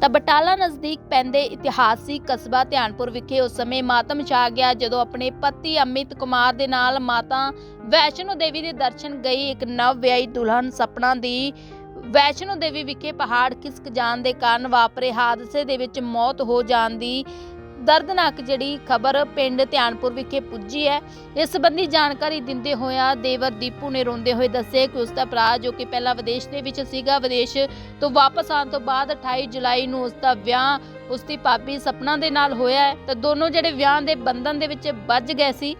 ਤਾਂ ਬਟਾਲਾ ਨਜ਼ਦੀਕ ਪੈਂਦੇ ਇਤਿਹਾਸਿਕ ਕਸਬਾ ਧਿਆਨਪੁਰ ਵਿਖੇ ਉਸ ਸਮੇਂ ਮਾਤਮ ਛਾ ਗਿਆ, ਜਦੋਂ ਆਪਣੇ ਪਤੀ ਅਮਿਤ ਕੁਮਾਰ ਦੇ ਨਾਲ ਮਾਤਾ ਵੈਸ਼ਨੋ ਦੇਵੀ ਦੇ ਦਰਸ਼ਨ ਗਈ ਇੱਕ ਨਵ ਵਿਆਹੀ ਦੁਲਹਨ ਸਪਨਾ ਦੀ ਵੈਸ਼ਨੋ ਦੇਵੀ ਵਿਖੇ ਪਹਾੜ ਖਿਸਕ ਜਾਣ ਦੇ ਕਾਰਨ ਵਾਪਰੇ ਹਾਦਸੇ ਦੇ ਵਿੱਚ ਮੌਤ ਹੋ ਜਾਣ ਦੀ ਦਰਦਨਾਕ ਜਿਹੜੀ ਖਬਰ ਪਿੰਡ ਧਿਆਨਪੁਰ ਵਿਖੇ ਪੁੱਜੀ ਹੈ। ਇਸ ਸੰਬੰਧੀ ਜਾਣਕਾਰੀ ਦਿੰਦੇ ਹੋਇਆ ਦੇਵਰ ਦੀਪੂ ਨੇ ਰੋਂਦੇ ਹੋਏ ਦੱਸਿਆ ਕਿ ਉਸ ਦਾ ਭਰਾ, ਜੋ ਕਿ ਪਹਿਲਾਂ ਵਿਦੇਸ਼ ਦੇ ਵਿੱਚ ਸੀਗਾ, ਵਿਦੇਸ਼ ਤੋਂ ਵਾਪਸ ਆਉਣ ਤੋਂ ਬਾਅਦ 28 ਜੁਲਾਈ ਨੂੰ ਉਸ ਦਾ ਵਿਆਹ ਉਸ ਦੀ ਭਾਬੀ ਸਪਨਾ ਦੇ ਨਾਲ ਹੋਇਆ ਹੈ। ਤੇ ਦੋਨੋਂ ਜਿਹੜੇ ਵਿਆਹ ਦੇ ਬੰਧਨ ਦੇ ਵਿੱਚ ਵੱਜ ਗਏ ਸੀ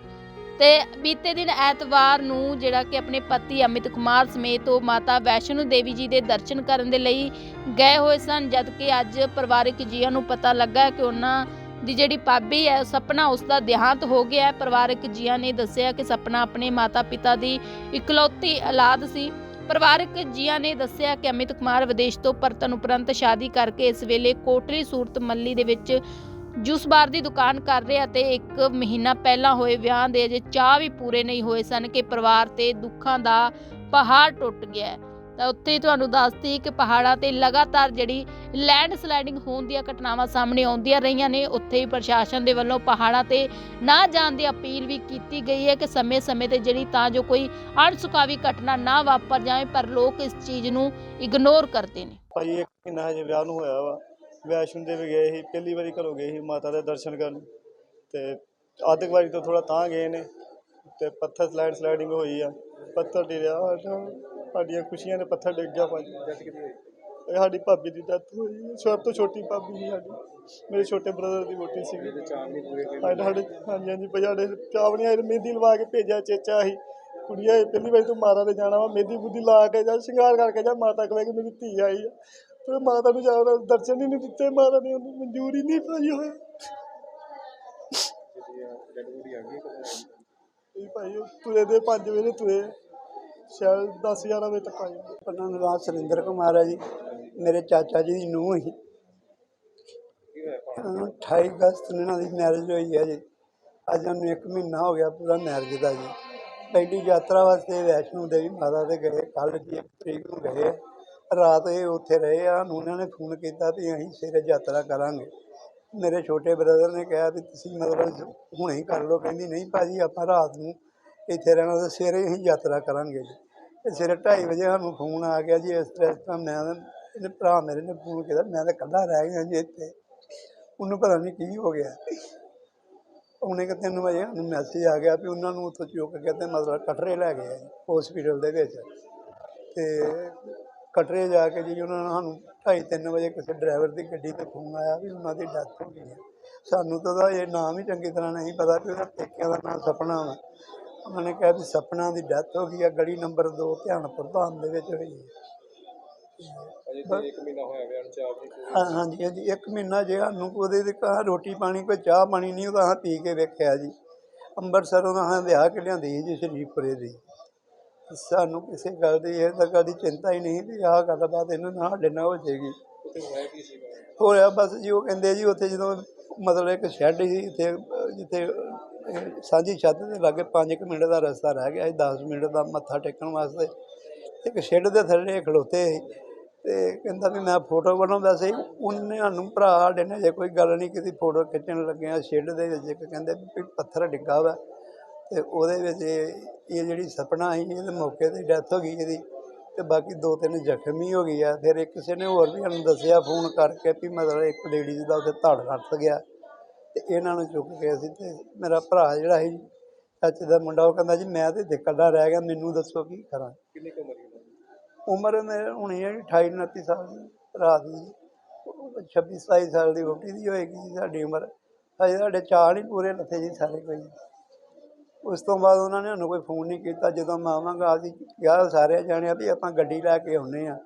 ਤੇ ਬੀਤੇ ਦਿਨ ਐਤਵਾਰ ਨੂੰ ਜਿਹੜਾ ਕਿ ਆਪਣੇ ਪਤੀ ਅਮਿਤ ਕੁਮਾਰ ਸਮੇਤ ਉਹ ਮਾਤਾ ਵੈਸ਼ਨੋ ਦੇਵੀ ਜੀ ਦੇ ਦਰਸ਼ਨ ਕਰਨ ਦੇ ਲਈ ਗਏ ਹੋਏ ਸਨ ਜਦ ਕਿ ਅੱਜ ਪਰਿਵਾਰਕ ਜੀਆਂ ਨੂੰ ਪਤਾ ਲੱਗਾ ਕਿ ਉਹਨਾਂ ਦੀ ਜਿਹੜੀ ਭਾਬੀ ਹੈ ਸਪਨਾ ਉਸ ਦਾ ਦੇਹਾਂਤ ਹੋ ਗਿਆ ਹੈ ਪਰਿਵਾਰਕ ਜੀਆਂ ਨੇ ਦੱਸਿਆ ਕਿ ਸਪਨਾ ਆਪਣੇ ਮਾਤਾ-ਪਿਤਾ ਦੀ ਇਕਲੌਤੀ ਔਲਾਦ ਸੀ ਪਰਿਵਾਰਕ ਜੀਆਂ ਨੇ ਦੱਸਿਆ ਕਿ ਅਮਿਤ ਕੁਮਾਰ ਵਿਦੇਸ਼ ਤੋਂ ਪਰਤਣ ਉਪਰੰਤ ਸ਼ਾਦੀ ਕਰਕੇ ਇਸ ਵੇਲੇ ਕੋਟਰੀ ਸੂਰਤ ਮੱਲੀ ਦੇ ਵਿੱਚ ਜੂਸ ਬਾਰ ਦੀ ਦੁਕਾਨ ਕਰ ਰਿਹਾ ਤੇ ਇੱਕ ਮਹੀਨਾ ਪਹਿਲਾਂ ਹੋਏ ਵਿਆਹ ਦੇ ਅਜੇ ਚਾਹ ਵੀ ਪੂਰੇ ਨਹੀਂ ਹੋਏ ਸਨ ਕਿ ਪਰਿਵਾਰ ਤੇ ਦੁੱਖਾਂ ਦਾ ਪਹਾੜ ਟੁੱਟ ਗਿਆ ਹੈ। ਤਾਂ ਉੱਥੇ ਤੁਹਾਨੂੰ ਦੱਸਦੀ ਕਿ ਪਹਾੜਾਂ ਤੇ ਲਗਾਤਾਰ ਜਿਹੜੀ ਲੈਂਡ ਸਲਾਈਡਿੰਗ ਹੋਣ ਦੀਆਂ ਘਟਨਾਵਾਂ ਸਾਹਮਣੇ ਆਉਂਦੀਆਂ ਰਹੀਆਂ ਨੇ। ਉੱਥੇ ਹੀ ਪ੍ਰਸ਼ਾਸਨ ਦੇ ਵੱਲੋਂ ਪਹਾੜਾਂ ਤੇ ਨਾ ਜਾਣ ਦੀ ਅਪੀਲ ਵੀ ਕੀਤੀ ਗਈ ਹੈ ਕਿ ਸਮੇਂ-ਸਮੇਂ ਤੇ ਜਿਹੜੀ ਤਾਂ ਜੋ ਕੋਈ ਅਣਸੁਖਾਵੀ ਘਟਨਾ ਨਾ ਵਾਪਰ ਜਾਵੇ, ਪਰ ਲੋਕ ਇਸ ਚੀਜ਼ ਨੂੰ ਇਗਨੋਰ ਕਰਦੇ ਨੇ। ਭਾਈ, ਇੱਕ ਮਹੀਨਾ ਹਜੇ ਵਿਆਹ ਨੂੰ ਹੋਇਆ ਵਾ। ਵੈਸ਼ਨੋ ਦੇਵੀ ਗਏ ਸੀ, ਪਹਿਲੀ ਵਾਰੀ ਘਰੋਂ ਗਏ ਸੀ ਮਾਤਾ ਦੇ ਦਰਸ਼ਨ ਕਰਨ। ਤੇ ਅੱਧ ਕੁ ਤੋਂ ਥੋੜਾ ਤਾਂ ਗਏ ਨੇ। ਤੇ ਪੱਥਰ ਸਲਾਈਡ ਸਲਾਈਡਿੰਗ ਹੋਈ ਆ। ਪੱਥਰ ਡਿਰਿਆ ਸਾਡੀਆਂ ਖੁਸ਼ੀਆਂ ਦੇ ਪੱਥਰ ਡਿੱਗ ਗਿਆ ਭਾਜੀ। ਇਹ ਸਾਡੀ ਭਾਬੀ ਦੀ ਡੈਥ ਹੋਈ। ਸਭ ਤੋਂ ਛੋਟੀ ਭਾਬੀ ਸੀ ਸਾਡੀ। ਮੇਰੇ ਛੋਟੇ ਬ੍ਰਦਰ ਦੀ ਵੋਟੀ ਸੀਗੀ। ਸਾਡੇ ਸਾਡੇ ਹਾਂਜੀ ਹਾਂਜੀ ਭਾਈ ਸਾਡੇ ਚਾਵਣੀ ਆਏ ਮਹਿੰਦੀ ਲਵਾ ਕੇ ਭੇਜਿਆ ਚੇਚਾ ਸੀ। ਕੁੜੀਆਂ ਇਹ ਪਹਿਲੀ ਵਾਰੀ ਤੂੰ ਮਾਤਾ ਦੇ ਜਾਣਾ ਵਾ। ਮਹਿੰਦੀ ਬੁੱਧੀ ਲਾ ਕੇ ਜਾ ਸ਼ਿੰਗਾਰ ਕਰਕੇ ਜਾ। ਮਾਤਾ ਕਹੇਗੀ ਮੇਰੀ ਧੀ ਆਈ ਆ। ਤੇ ਮਾਤਾ ਨੂੰ ਜਾ ਦਰਸ਼ਨ ਹੀ ਨਹੀਂ ਦਿੱਤੇ। ਮਾਤਾ ਨੇ ਉਹਨੂੰ ਮਨਜ਼ੂਰ ਨਹੀਂ ਪਾਈ ਹੋਇਆ ਇਹ ਭਾਈ ਤੁਰੇ ਦੇ 5 ਵਜੇ ਤੁਰੇ। ਸ਼ਾਇਦ 10 11 ਵਜੇ ਤੱਕ ਆਏ ਉਹਨਾਂ ਦਾ ਨਾਮ ਸੁਰਿੰਦਰ ਕੁਮਾਰ ਹੈ ਜੀ। ਮੇਰੇ ਚਾਚਾ ਜੀ ਦੀ ਨੂੰਹ ਸੀ। ਅਹ 28 ਅਗਸਤ ਨੂੰ ਇਹਨਾਂ ਦੀ ਮੈਰਿਜ ਹੋਈ ਹੈ ਜੀ। ਅੱਜ ਉਹਨੂੰ 1 ਮਹੀਨਾ ਹੋ ਗਿਆ ਪੂਰਾ ਮੈਰਿਜ ਦਾ ਜੀ। ਪਹਿਲੀ ਯਾਤਰਾ ਵਾਸਤੇ ਵੈਸ਼ਨੋ ਦੇਵੀ ਮਾਤਾ ਦੇ ਗਏ ਕੱਲ੍ਹ ਜੀ 1 ਤਰੀਕ ਨੂੰ ਗਏ ਰਾਤ ਇਹ ਉੱਥੇ ਰਹੇ ਆ ਉਹਨਾਂ ਨੇ ਫੋਨ ਕੀਤਾ ਵੀ ਅਸੀਂ ਸਵੇਰੇ ਯਾਤਰਾ ਕਰਾਂਗੇ। ਮੇਰੇ ਛੋਟੇ ਬ੍ਰਦਰ ਨੇ ਕਿਹਾ ਵੀ ਤੁਸੀਂ ਮਤਲਬ ਹੁਣੇ ਹੀ ਕਰ ਲਓ। ਕਹਿੰਦੀ, ਨਹੀਂ ਭਾਜੀ, ਆਪਾਂ ਰਾਤ ਨੂੰ ਇੱਥੇ ਰਹਿਣਾ ਤੇ ਸਵੇਰੇ ਅਸੀਂ ਯਾਤਰਾ ਕਰਾਂਗੇ ਜੀ। ਤੇ ਸਵੇਰੇ 2:30 ਵਜੇ ਸਾਨੂੰ ਫੋਨ ਆ ਗਿਆ ਜੀ, ਇਸ ਤਰ੍ਹਾਂ ਇਸ ਤਰ੍ਹਾਂ ਮੈਂ ਇਹਨੇ ਭਰਾ ਮੇਰੇ ਨੇ ਫੋਨ ਕੀਤਾ, ਮੈਂ ਤਾਂ ਇਕੱਲਾ ਰਹਿ ਗਿਆ ਜੀ ਇੱਥੇ। ਉਹਨੂੰ ਪਤਾ ਨਹੀਂ ਕੀ ਹੋ ਗਿਆ। ਉਹਨੇ ਕਿ ਤਿੰਨ ਵਜੇ ਸਾਨੂੰ ਮੈਸੇਜ ਆ ਗਿਆ ਵੀ ਉਹਨਾਂ ਨੂੰ ਉੱਥੋਂ ਚੁੱਕ ਕੇ ਤੇ ਮਤਲਬ ਕਟਰੇ ਲੈ ਗਏ ਜੀ ਹਸਪੀਟਲ ਦੇ ਵਿੱਚ। ਤੇ ਕਟਰੇ ਜਾ ਕੇ ਜੀ ਉਹਨਾਂ ਨੇ ਸਾਨੂੰ ਢਾਈ ਤਿੰਨ ਵਜੇ ਕਿਸੇ ਡਰਾਈਵਰ ਦੀ ਗੱਡੀ ਤੇ ਫੋਨ ਆਇਆ ਵੀ ਉਹਨਾਂ ਦੀ ਡੈਥ ਹੋ ਗਈ ਹੈ ਸਾਨੂੰ ਤਾਂ ਇਹ ਨਾਮ ਹੀ ਚੰਗੀ ਤਰ੍ਹਾਂ ਨਹੀਂ ਪਤਾ ਵੀ ਉਹਦਾ ਪੇਕਿਆਂ ਦਾ ਨਾਮ ਸਪਨਾ ਵਾ। ਉਹਨਾਂ ਨੇ ਕਿਹਾ ਵੀ ਸਪਨਾ ਦੀ ਡੈਥ ਹੋ ਗਈ ਹੈ ਗਲੀ ਨੰਬਰ 2 ਧਿਆਨਪੁਰ ਧਾਮ ਦੇ ਵਿੱਚ ਹੋਈ ਹੈ ਹਾਂ- ਹਾਂਜੀ ਹਾਂਜੀ ਇੱਕ ਮਹੀਨਾ ਜੇ ਸਾਨੂੰ ਉਹਦੇ ਤੇ ਕਹਾ ਰੋਟੀ ਪਾਣੀ ਕੋਈ ਚਾਹ ਪਾਣੀ ਨਹੀਂ ਉਹਦਾ ਹਾਂ ਪੀ ਕੇ ਵੇਖਿਆ ਜੀ। ਅੰਮ੍ਰਿਤਸਰੋਂ ਦਾ ਹਾਂ ਵਿਆਹ ਕੇ ਲਿਆਂਦੀ ਜੀ ਸ਼ਰੀਫਪੁਰੇ ਦੀ। ਸਾਨੂੰ ਕਿਸੇ ਗੱਲ ਦੀ ਇਹ ਤਾਂ ਕਦੀ ਚਿੰਤਾ ਹੀ ਨਹੀਂ ਵੀ ਆਹ ਗੱਲਬਾਤ ਇਹਨਾਂ ਨਾਲ ਸਾਡੇ ਨਾਲ ਹੋ ਜਾਏਗੀ। ਹੋਇਆ ਬਸ ਜੀ ਉਹ ਕਹਿੰਦੇ ਜੀ ਉੱਥੇ ਜਦੋਂ ਮਤਲਬ ਇੱਕ ਸ਼ੈੱਡ ਸੀ ਇੱਥੇ ਜਿੱਥੇ ਸਾਂਝੀ ਛੱਤ ਦੇ ਲਾਗੇ 5 ਮਿੰਟ ਦਾ ਰਸਤਾ ਰਹਿ ਗਿਆ ਸੀ 10 ਮਿੰਟ ਦਾ ਮੱਥਾ ਟੇਕਣ ਵਾਸਤੇ। ਇੱਕ ਸ਼ੈੱਡ ਦੇ ਥੱਲੇ ਖਲੋਤੇ ਸੀ ਤੇ ਕਹਿੰਦਾ ਵੀ ਮੈਂ ਫੋਟੋ ਬਣਾਉਂਦਾ ਸੀ। ਉਹਨੇ ਸਾਨੂੰ ਭਰਾ ਸਾਡੇ ਨੇ ਜੇ ਕੋਈ ਗੱਲ ਨਹੀਂ ਕੀਤੀ, ਫੋਟੋ ਖਿੱਚਣ ਲੱਗੇ ਆ ਸ਼ੈੱਡ ਦੇ ਵਿੱਚ। ਇੱਕ ਕਹਿੰਦੇ ਵੀ ਪੱਥਰ ਡਿੱਗਾ ਵਾ ਤੇ ਉਹਦੇ ਵਿੱਚ ਇਹ ਇਹ ਜਿਹੜੀ ਸਪਨਾ ਸੀ, ਇਹਦੇ ਮੌਕੇ ਤੇ ਡੈਥ ਹੋ ਗਈ ਇਹਦੀ ਤੇ ਬਾਕੀ ਦੋ ਤਿੰਨ ਜ਼ਖਮੀ ਹੋ ਗਈ ਆ। ਫਿਰ ਇੱਕ ਕਿਸੇ ਨੇ ਹੋਰ ਵੀ ਸਾਨੂੰ ਦੱਸਿਆ ਫੋਨ ਕਰਕੇ ਵੀ ਮਤਲਬ ਇੱਕ ਲੇਡੀਜ਼ ਦਾ ਉੱਥੇ ਧੜ ਰੱਟ ਗਿਆ। ਤੇ ਇਹਨਾਂ ਨੂੰ ਚੁੱਕ ਕੇ ਅਸੀਂ ਤੇ ਮੇਰਾ ਭਰਾ ਜਿਹੜਾ ਸੀ ਚਾਚੇ ਦਾ ਮੁੰਡਾ ਉਹ ਕਹਿੰਦਾ ਜੀ ਮੈਂ ਤੇ ਇਕੱਲਾ ਰਹਿ ਗਿਆ ਮੈਨੂੰ ਦੱਸੋ ਕੀ ਕਰਾਂ। ਕਿੰਨੀ ਕੁ ਉਮਰ ਉਮਰ ਮੇਰੇ ਹੁਣੀ ਹੈ 28 29 ਸਾਲ ਦੀ ਭਰਾ ਦੀ 26 27 ਸਾਲ ਦੀ ਵੋਟੀ ਦੀ ਹੋਏਗੀ ਜੀ ਸਾਡੀ ਉਮਰ। ਅਜੇ ਸਾਡੇ ਚਾਰ ਹੀ ਪੂਰੇ ਲੱਥੇ ਜੀ ਸਾਰੇ ਕੋਈ। ਉਸ ਤੋਂ ਬਾਅਦ ਉਹਨਾਂ ਨੇ ਸਾਨੂੰ ਕੋਈ ਫੋਨ ਨਹੀਂ ਕੀਤਾ। ਜਦੋਂ ਮੈਂ ਆਵਾਂਗਾ ਅਸੀਂ ਕਿਹਾ ਸਾਰੇ ਜਾਣਿਆ ਵੀ ਆਪਾਂ ਗੱਡੀ ਲੈ ਕੇ ਆਉਨੇ ਆ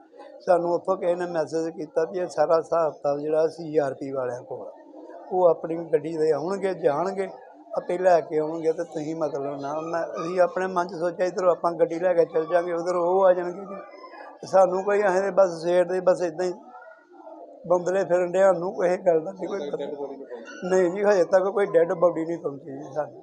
ਸਾਨੂੰ ਉੱਥੋਂ ਕਿਸੇ ਨੇ ਮੈਸੇਜ ਕੀਤਾ ਵੀ ਇਹ ਸਾਰਾ ਹਿਸਾਬ ਕਿਤਾਬ ਜਿਹੜਾ ਸੀਆਰਪੀ ਵਾਲਿਆਂ ਕੋਲ। ਉਹ ਆਪਣੀ ਗੱਡੀ ਦੇ ਆਉਣਗੇ, ਜਾਣਗੇ, ਆਪੇ ਲੈ ਕੇ ਆਉਣਗੇ ਤੇ ਤੁਸੀਂ ਮਤਲਬ ਨਾ, ਮੈਂ ਅਸੀਂ ਆਪਣੇ ਮਨ 'ਚ ਸੋਚਿਆ ਇੱਧਰੋਂ ਆਪਾਂ ਗੱਡੀ ਲੈ ਕੇ ਚੱਲ ਜਾਾਂਗੇ, ਉਧਰ ਉਹ ਆ ਜਾਣਗੇ ਜੀ। ਸਾਨੂੰ ਕੋਈ ਐਂ ਦੇ ਬਸ ਸਵੇਰ ਦੇ ਬਸ ਇਦਾਂ ਹੀ ਬੰਦਲੇ ਫਿਰਨ ਡਿਆ ਨੂੰ ਕੋਈ ਗੱਲ ਦਾ ਨਹੀਂ ਕੋਈ ਪਤਾ। ਨਹੀਂ ਜੀ, ਹਜੇ ਤੱਕ ਕੋਈ ਡੈੱਡ ਬੋਡੀ ਨਹੀਂ ਪਹੁੰਚੀ ਜੀ ਸਾਨੂੰ।